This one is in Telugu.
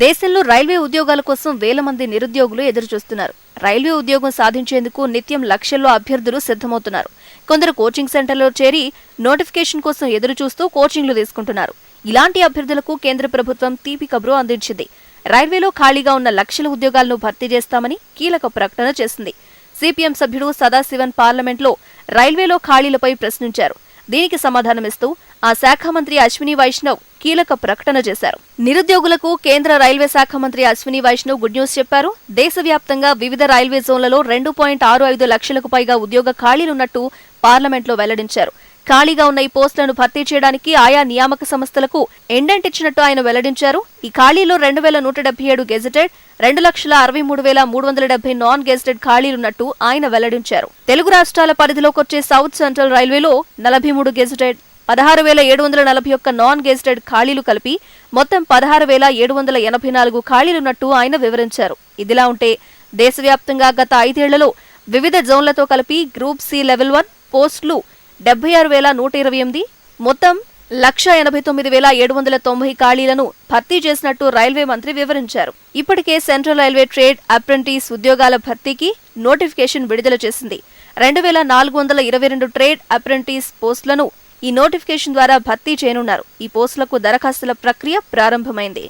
దేశంలో రైల్వే ఉద్యోగాల కోసం వేల మంది నిరుద్యోగులు ఎదురుచూస్తున్నారు. రైల్వే ఉద్యోగం సాధించేందుకు నిత్యం లక్షల్లో అభ్యర్థులు సిద్ధమవుతున్నారు. కొందరు కోచింగ్ సెంటర్లో చేరి నోటిఫికేషన్ కోసం ఎదురుచూస్తూ కోచింగ్లు తీసుకుంటున్నారు. ఇలాంటి అభ్యర్థులకు కేంద్ర ప్రభుత్వం తీపి కబురు అందించింది. రైల్వేలో ఖాళీగా ఉన్న లక్షల ఉద్యోగాలను భర్తీ చేస్తామని కీలక ప్రకటన చేసింది. సిపిఎం సభ్యుడు సదాశివన్ పార్లమెంట్లో రైల్వేలో ఖాళీలపై ప్రశ్నించారు. దీనికి సమాధానమిస్తూ ఆ శాఖ మంత్రి అశ్విని వైష్ణవ్ కీలక ప్రకటన చేశారు. నిరుద్యోగులకు కేంద్ర రైల్వే శాఖ మంత్రి అశ్విని వైష్ణవ్ గుడ్ న్యూస్ చెప్పారు. దేశవ్యాప్తంగా వివిధ రైల్వే జోన్లలో రెండు పాయింట్ ఆరు ఐదు లక్షలకు పైగా ఉద్యోగ ఖాళీలున్నట్టు పార్లమెంట్లో వెల్లడించారు. ఖాళీగా ఉన్న ఈ పోస్టులను భర్తీ చేయడానికి ఆయా నియామక సంస్థలకు ఎండెంట్ ఇచ్చినట్టు ఆయన వెల్లడించారు. ఈ ఖాళీలో రెండు వేల నూట డెబ్బై ఏడు గెజెటెడ్ రెండు లక్షల అరవై మూడు వేల మూడు వందల డెబ్బై నాన్ గెజెటెడ్ ఖాళీలున్నట్టు ఆయన వెల్లడించారు. తెలుగు రాష్ట్రాల పరిధిలోకి వచ్చే సౌత్ సెంట్రల్ రైల్వేలో నలభై మూడు గెజెటెడ్ పదహారు వేల ఏడు వందల నలభై ఒక్క నాన్ గెజిటెడ్ ఖాళీలు కలిపి మొత్తం పదహారు వేల ఏడు వందల ఎనభై నాలుగు ఖాళీలున్నట్టు ఆయన వివరించారు. ఇదిలా ఉంటే దేశవ్యాప్తంగా గత ఐదేళ్ళలో వివిధ జోన్లతో కలిపి గ్రూప్ సి లెవెల్ వన్ పోస్టులు డెబ్బై ఆరు వేల నూట ఇరవై ఎనిమిది మొత్తం లక్ష ఎనభై తొమ్మిది వేల ఏడు వందల తొంభై ఖాళీలను భర్తీ చేసినట్టు రైల్వే మంత్రి వివరించారు. ఇప్పటికే సెంట్రల్ రైల్వే ట్రేడ్ అప్రెంటిస్ ఉద్యోగాల భర్తీకి నోటిఫికేషన్ విడుదల చేసింది. రెండు వేల నాలుగు వందల ఇరవై రెండు ట్రేడ్ అప్రెంటిస్ పోస్టులను ఈ నోటిఫికేషన్ ద్వారా భర్తీ చేయనున్నారు. ఈ పోస్టులకు దరఖాస్తుల ప్రక్రియ ప్రారంభమైంది.